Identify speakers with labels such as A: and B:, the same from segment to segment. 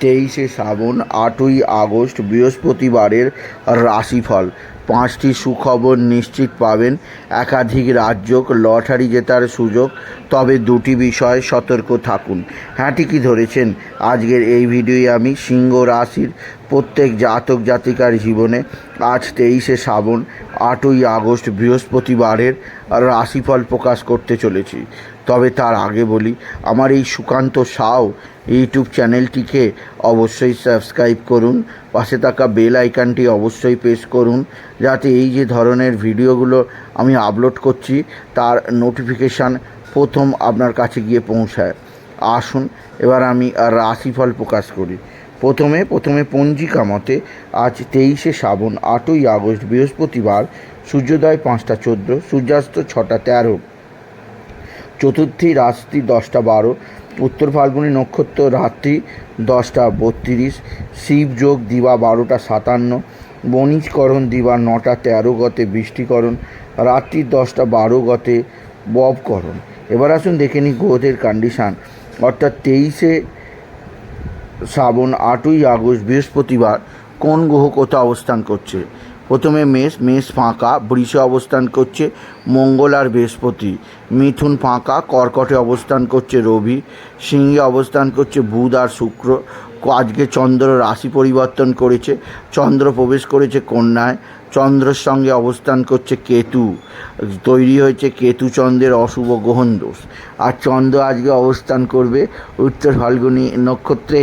A: তেইশে শ্রাবণ, আটই আগস্ট, বৃহস্পতিবারের রাশিফল। পাঁচটি সুখবর নিশ্চিত পাবেন। একাধিক রাজ্য লটারি জেতার সুযোগ, তবে দুটি বিষয়ে সতর্ক থাকুন। হ্যাঁ ঠিকই ধরেছেন। আজকের এই ভিডিওয়ে আমি সিংহ রাশির প্রত্যেক জাতক জাতিকার জীবনে আজ তেইশে শ্রাবণ, আটই আগস্ট, বৃহস্পতিবারের রাশিফল প্রকাশ করতে চলেছি। তবে তার আগে বলি, আমার এই সুকান্ত সাও ইউটিউব চ্যানেলটিকে অবশ্যই সাবস্ক্রাইব করুন, পাশে থাকা বেল আইকনটি অবশ্যই প্রেস করুন, যাতে এই যে ধরনের ভিডিওগুলো আমি আপলোড করছি, তার নোটিফিকেশান প্রথম আপনার কাছে গিয়ে পৌঁছায়। আসুন, এবার আমি রাশিফল প্রকাশ করি। প্রথমে প্রথমে পঞ্জিকা মতে, আজ তেইশে শ্রাবণ আটই আগস্ট বৃহস্পতিবার, সূর্যোদয় পাঁচটা চোদ্দ, সূর্যাস্ত ছটা তেরো। চতুর্থী রাত্রি দশটা বারো, উত্তর ফাল্গুনী নক্ষত্র রাত্রি দশটা বত্রিশ শিবযোগ দিবা বারোটা সাতান্ন বণিজকরণ দিবা নটা তেরো গতে বৃষ্টিকরণ, রাত্রি দশটা বারো গতে ববকরণ। এবার আসুন দেখে নিই গ্রহদের কন্ডিশান অর্থাৎ তেইশে শ্রাবণ আটই আগস্ট বৃহস্পতিবার, কোন গ্রহ কোথাও অবস্থান করছে? প্রথমে মেষ মেষ ফাঁকা, বৃষে অবস্থান করছে মঙ্গল আর বৃহস্পতি। মিথুন ফাঁকা, কর্কটে অবস্থান করছে রবি, সিংহে অবস্থান করছে বুধ আর শুক্র। আজকে চন্দ্র রাশি পরিবর্তন করেছে, চন্দ্র প্রবেশ করেছে কন্যায়, চন্দ্রের সঙ্গে অবস্থান করছে কেতু। তৈরি হয়েছে কেতু চন্দ্রের অশুভ গ্রহণ দোষ। আর চন্দ্র আজকে অবস্থান করবে উত্তর ফাল্গুনী নক্ষত্রে।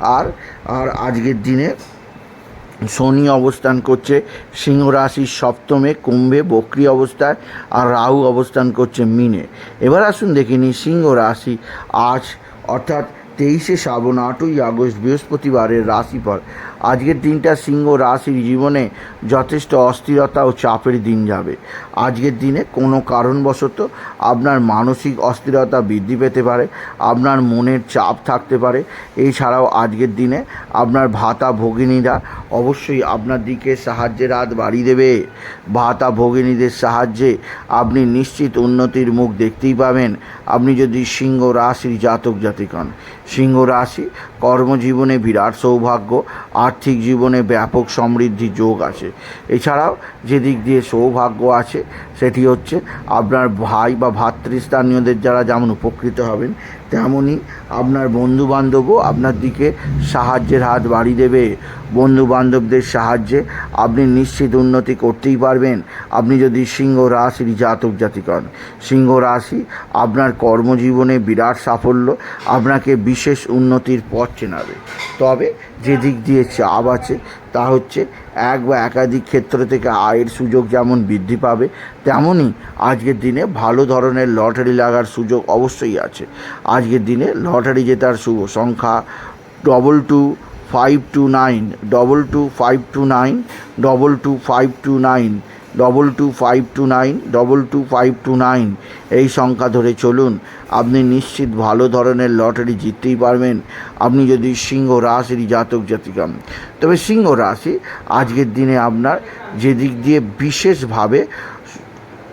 A: আর আর আজকের দিনে শনি অবস্থান করছে, সিংহ রাশির সপ্তমে, কুম্ভে, বক্রি অবস্থায়, আর রাহু অবস্থান করছে মিনে। এবার আসুন দেখে নিই সিংহ রাশি আজ, অর্থাৎ তেইশে শ্রাবণ আটই আগস্ট বৃহস্পতিবারের রাশিফল। আজকের দিনটা সিংহ রাশির জীবনে যথেষ্ট অস্থিরতা ও চাপের দিন যাবে। আজকের দিনে কোনো কারণবশত আপনার মানসিক অস্থিরতা বৃদ্ধি পেতে পারে, আপনার মনের চাপ থাকতে পারে। এছাড়াও আজকের দিনে আপনার ভাতা ভগিনীরা অবশ্যই আপনার দিকে সাহায্যের হাত বাড়িয়ে দেবে। ভাতা ভগিনীদের সাহায্যে আপনি নিশ্চিত উন্নতির মুখ দেখতেই পাবেন। আপনি যদি সিংহ রাশির জাতক জাতিক হন সিংহ রাশি কর্মজীবনে বিরাট সৌভাগ্য আর্থিক জীবনে ব্যাপক সমৃদ্ধি যোগ আছে। এছাড়াও যে দিক দিয়ে সৌভাগ্য আছে, সেটি হচ্ছে আপনার ভাই বা ভাতৃস্থানীয়দের যারা যেমন উপকৃত হবেন তেমনই আপনার বন্ধুবান্ধবও আপনার দিকে সাহায্যের হাত বাড়িয়ে দেবে। বন্ধু বান্ধবদের সাহায্যে আপনি নিশ্চিত উন্নতি করতেই পারবেন। আপনি যদি সিংহ রাশির জাতক জাতিক হন সিংহ রাশি আপনার কর্মজীবনে বিরাট সাফল্য, আপনাকে বিশেষ উন্নতির পথ চেনাবে। তবে যে দিক দিয়ে চাপ আছে তা হচ্ছে এক বা একাধিক ক্ষেত্র থেকে আয়ের সুযোগ যেমন বৃদ্ধি পাবে তেমনই আজকের দিনে ভালো ধরনের লটারি লাগার সুযোগ অবশ্যই আছে। আজকের দিনে লটারি জেতার সংখ্যা double two five two nine double two five two nine double two five two nine double two five two nine double two five two nine এই সংখ্যা ধরে চলুন। আপনি নিশ্চিত ভালো ধরনের লটারি জিততেই পারবেন। আপনি যদি সিংহ রাশির জাতক জাতিকা। তবে সিংহ রাশি আজকের দিনে আপনার যে দিক দিয়ে বিশেষভাবে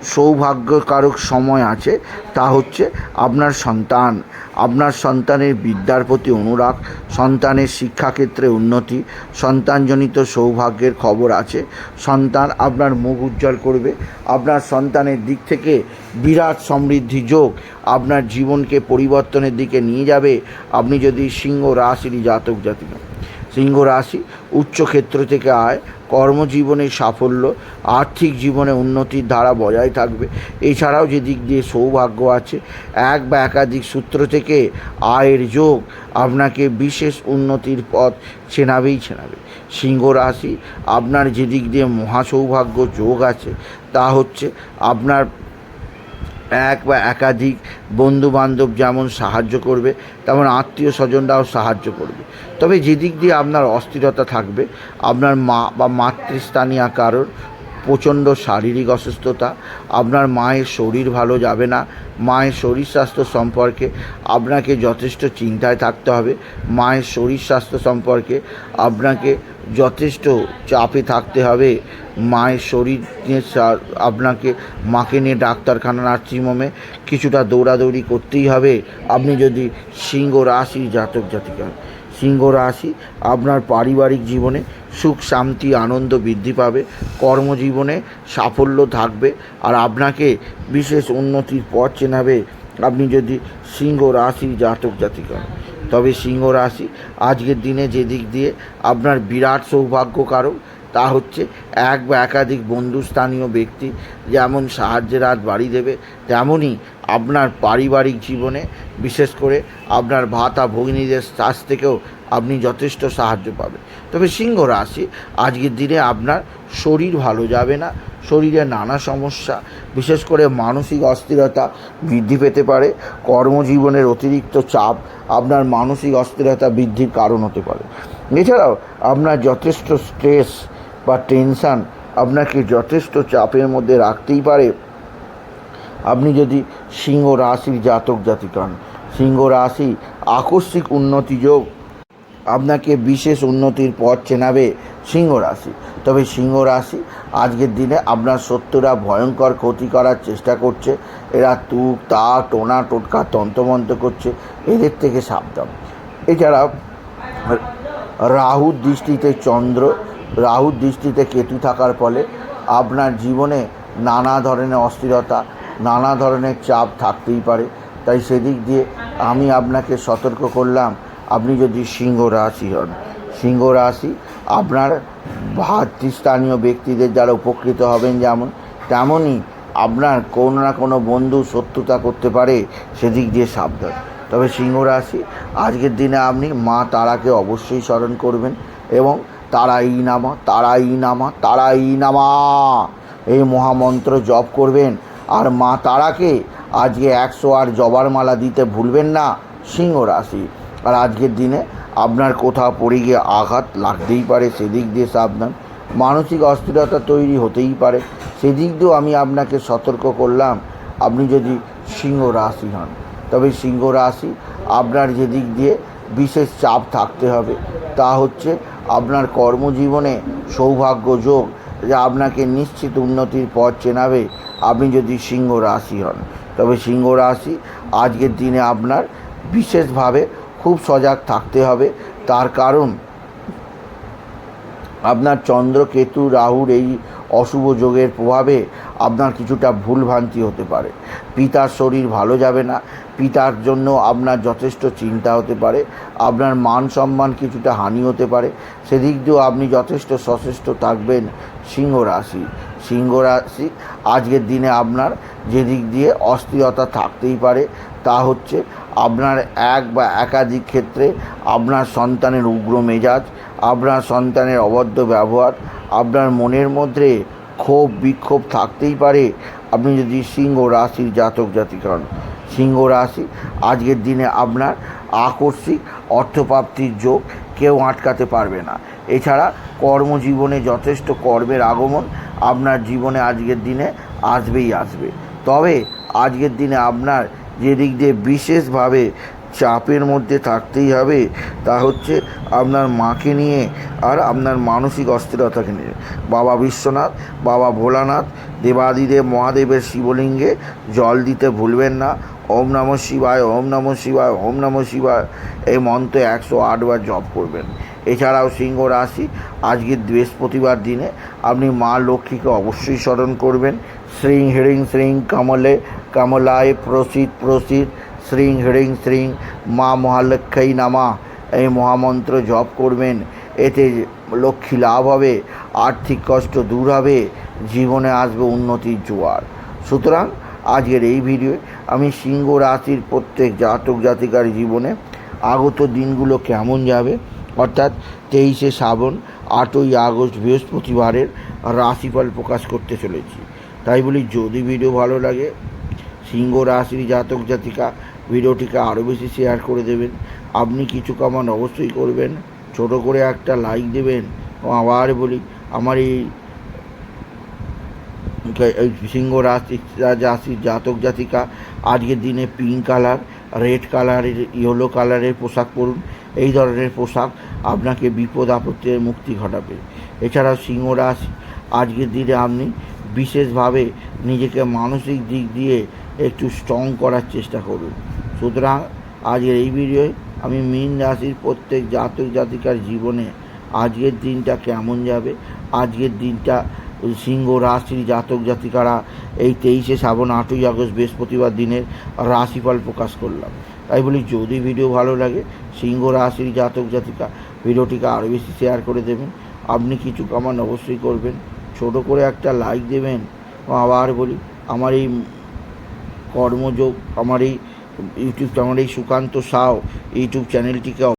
A: সৌভাগ্যকারক সময় আছে, তা হচ্ছে আপনার সন্তান। আপনার সন্তানের বিদ্যার প্রতি অনুরাগ, সন্তানের শিক্ষাক্ষেত্রে উন্নতি, সন্তানজনিত সৌভাগ্যের খবর আছে, সন্তান আপনার মুখ উজ্জ্বল করবে, আপনার সন্তানের দিক থেকে বিরাট সমৃদ্ধি যোগ, আপনার জীবনকে পরিবর্তনের দিকে নিয়ে যাবে, আপনি যদি সিংহ রাশির জাতক জাতিক। সিংহ রাশি উচ্চক্ষেত্র থেকে আয় কর্মজীবনে সাফল্য, আর্থিক জীবনে উন্নতির ধারা বজায় থাকবে। এছাড়াও যে দিক দিয়ে সৌভাগ্য আছে, এক বা একাধিক সূত্র থেকে আয়ের যোগ আপনাকে বিশেষ উন্নতির পথ চেনাবেই চেনাবে। সিংহ রাশি, আপনার যেদিক দিয়ে মহাসৌভাগ্য যোগ আছে, তা হচ্ছে আপনার এক বা একাধিক বন্ধু বান্ধব যেমন সাহায্য করবে, তেমন আত্মীয় স্বজনরাও সাহায্য করবে। তবে যেদিক দিয়ে আপনার অস্থিরতা থাকবে, আপনার মা বা মাতৃস্থানীয় কারোর প্রচণ্ড শারীরিক অসুস্থতা, আপনার মায়ের শরীর ভালো যাবে না, মায়ের শরীর স্বাস্থ্য সম্পর্কে আপনাকে যথেষ্ট চিন্তায় থাকতে হবে, মায়ের শরীর স্বাস্থ্য সম্পর্কে আপনাকে যথেষ্ট চাপে থাকতে হবে, মায়ের শরীর আপনাকে মাকে নিয়ে ডাক্তারখানা, নার্সিংহোমে কিছুটা দৌড়াদৌড়ি করতেই হবে, আপনি যদি সিংহ রাশি জাতক জাতিকা সিংহ রাশি আপনার পারিবারিক জীবনে সুখ, শান্তি, আনন্দ বৃদ্ধি পাবে, কর্মজীবনে সাফল্য থাকবে আর আপনাকে বিশেষ উন্নতির পথ চেনাবে আপনি যদি সিংহ রাশি জাতক জাতিকা। তবে সিংহ রাশি আজকের দিনে যে দিক দিয়ে আপনার বিরাট সৌভাগ্য কারক তা হচ্ছে এক বা একাধিক বন্ধুস্থানীয় ব্যক্তি যেমন সাহায্যের হাত বাড়ি দেবে, তেমনই আপনার পারিবারিক জীবনে, বিশেষ করে আপনার ভাতা ভগিনীদের কাছ থেকেও আপনি যথেষ্ট সাহায্য পাবেন। তবে সিংহ রাশি, আজকের দিনে আপনার শরীর ভালো যাবে না, শরীরে নানা সমস্যা, বিশেষ করে মানসিক অস্থিরতা বৃদ্ধি পেতে পারে, কর্মজীবনের অতিরিক্ত চাপ আপনার মানসিক অস্থিরতা বৃদ্ধির কারণ হতে পারে। এছাড়াও আপনার যথেষ্ট স্ট্রেস বা টেনশান আপনাকে যথেষ্ট চাপের মধ্যে রাখতেই পারে। আপনি যদি সিংহ রাশির জাতক জাতিক হন সিংহ রাশি আকস্মিক উন্নতি যোগ, আপনাকে বিশেষ উন্নতির পথ চেনাবে সিংহ রাশি। তবে সিংহ রাশি আজকের দিনে আপনার শত্রুরা ভয়ঙ্কর ক্ষতি করার চেষ্টা করছে। এরা তুক তা টোনা, টোটকা, তন্ত্রমন্ত্র করছে। এদের থেকে সাবধান। এছাড়া রাহুর দৃষ্টিতে চন্দ্র রাহুর দৃষ্টিতে কেতু থাকার ফলে আপনার জীবনে নানা ধরনের অস্থিরতা, নানা ধরনের চাপ থাকতেই পারে। তাই সেদিক দিয়ে আমি আপনাকে সতর্ক করলাম, আপনি যদি সিংহ রাশি হন। সিংহ রাশি আপনার ভাতৃস্থানীয় ব্যক্তিদের যারা উপকৃত হবেন যেমন তেমনই আপনার কোনো না কোনো বন্ধু শত্রুতা করতে পারে, সেদিক দিয়ে সাবধান। তবে সিংহ রাশি, আজকের দিনে আপনি মা তারাকে অবশ্যই স্মরণ করবেন এবং তারা ই নামা তারা ই নামা তারা ই নামা। এই মহামন্ত্র জপ করবেন। আর মা তারাকে আজকে একশো আর জবার মালা দিতে ভুলবেন না, সিংহ রাশি। আর আজকের দিনে আপনার কোথাও পড়ে গিয়ে আঘাত লাগতেই পারে, সেদিক দিয়ে সাবধান। মানসিক অস্থিরতা তৈরি হতেই পারে। সেদিক দিয়েও আমি আপনাকে সতর্ক করলাম, আপনি যদি সিংহ রাশি হন। তবে সিংহ রাশি আপনার যেদিক দিয়ে বিশেষ চাপ থাকতে হবে, তা হচ্ছে আপনার কর্মজীবনে সৌভাগ্য যোগ যা আপনাকে নিশ্চিত উন্নতির পথ চেনাবে আপনি যদি সিংহ রাশি হন। তবে সিংহ রাশি আজকের দিনে আপনার বিশেষভাবে খুব সজাগ থাকতে হবে। তার কারণ, আপনার চন্দ্র কেতু রাহুর এই অশুভ যোগের প্রভাবে আপনার কিছুটা ভুলভ্রান্তি হতে পারে। পিতার শরীর ভালো যাবে না, পিতার জন্য আপনার যথেষ্ট চিন্তা হতে পারে, আপনার মান সম্মান কিছুটা হানি হতে পারে। সেদিক দিয়েও আপনি যথেষ্ট সচেষ্ট থাকবেন সিংহ রাশি সিংহ রাশি আজকের দিনে আপনার যেদিক দিয়ে অস্থিরতা থাকতেই পারে, তা হচ্ছে আপনার এক বা একাধিক ক্ষেত্রে আপনার সন্তানের উগ্র মেজাজ, আপনার সন্তানের অবদ্ধ ব্যবহার, আপনার মনের মধ্যে ক্ষোভ বিক্ষোভ থাকতেই পারে। আপনি যদি সিংহ রাশির জাতক জাতিক হন সিংহ রাশি, আজকের দিনে আপনার আকস্মিক অর্থপ্রাপ্তির যোগ কেউ আটকাতে পারবে না। এছাড়া কর্মজীবনে যথেষ্ট কর্মের আগমন আপনার জীবনে আজকের দিনে আসবেই আসবে। তবে আজকের দিনে আপনার যে দিক দিয়ে বিশেষভাবে চাপের মধ্যে থাকতেই হবে। তা হচ্ছে আপনার মাকে নিয়ে আর আপনার মানসিক অস্থিরতাকে নিয়ে। বাবা বিশ্বনাথ, বাবা ভোলানাথ, দেবাদিদেব মহাদেবের শিবলিঙ্গে জল দিতে ভুলবেন না। ওম নম শিবায়, ওম নম শিবায়, ওম নম শিবায় এই মন্ত্র একশো আটবার জপ করবেন। এছাড়াও সিংহ রাশি, আজকের বৃহস্পতিবার দিনে আপনি মা লক্ষ্মীকে অবশ্যই স্মরণ করবেন। শ্রীং হিড়িং শ্রীং কমলে, কমলায় প্রসিদ প্রসিদ শ্রীং হ্রিং শ্রীং মা মহালক্ষ্মী নামা। এই মহামন্ত্র জপ করবেন, এতে লক্ষ্মী লাভ হবে, আর্থিক কষ্ট দূর হবে, জীবনে আসবে উন্নতির জোয়ার। সুতরাং আজকের এই ভিডিও, আমি সিংহ রাশির প্রত্যেক জাতক জাতিকার জীবনে আগত দিনগুলো কেমন যাবে? অর্থাৎ তেইশে শ্রাবণ, আটই আগস্ট বৃহস্পতিবারের রাশিফল প্রকাশ করতে চলেছি। তাই বলি, যদি ভিডিও ভালো লাগে, সিংহ রাশির জাতক জাতিকা ভিডিওটিকে আরও বেশি শেয়ার করে দেবেন। আপনি কিছু কামান অবশ্যই করবেন। ছোট করে একটা লাইক দেবেন। ও আবার বলি, আমার এই সিংহ রাশি রাশির জাতক জাতিকা, আজকের দিনে পিঙ্ক কালার রেড কালারের ইয়েলো কালারের পোশাক পরুন। এই ধরনের পোশাক আপনাকে বিপদ থেকে মুক্তি ঘটাবে। এছাড়াও সিংহ রাশি, আজকের দিনে আপনি বিশেষভাবে নিজেকে মানসিক দিক দিয়ে একটু স্ট্রং করার চেষ্টা করুন। সুতরাং আজকের এই ভিডিওয় আমি মীন রাশির প্রত্যেক জাতক জাতিকার জীবনে আজকের দিনটা কেমন যাবে? আজকের দিনটা সিংহ রাশির জাতক জাতিকারা এই তেইশে শ্রাবণ, আটই আগস্ট বৃহস্পতিবার দিনের রাশিফল প্রকাশ করলাম। তাই বলি, যদি ভিডিও ভালো লাগে, সিংহ রাশির জাতক জাতিকা ভিডিওটিকে আরও বেশি শেয়ার করে দেবেন। আপনি কিছু কামান অবশ্যই করবেন। ছোট করে একটা লাইক দেবেন। আবার বলি, আমার এই কর্মযোগ আমার এই ইউটিউব আমার এই সুকান্ত সাও ইউটিউব চ্যানেলটিকে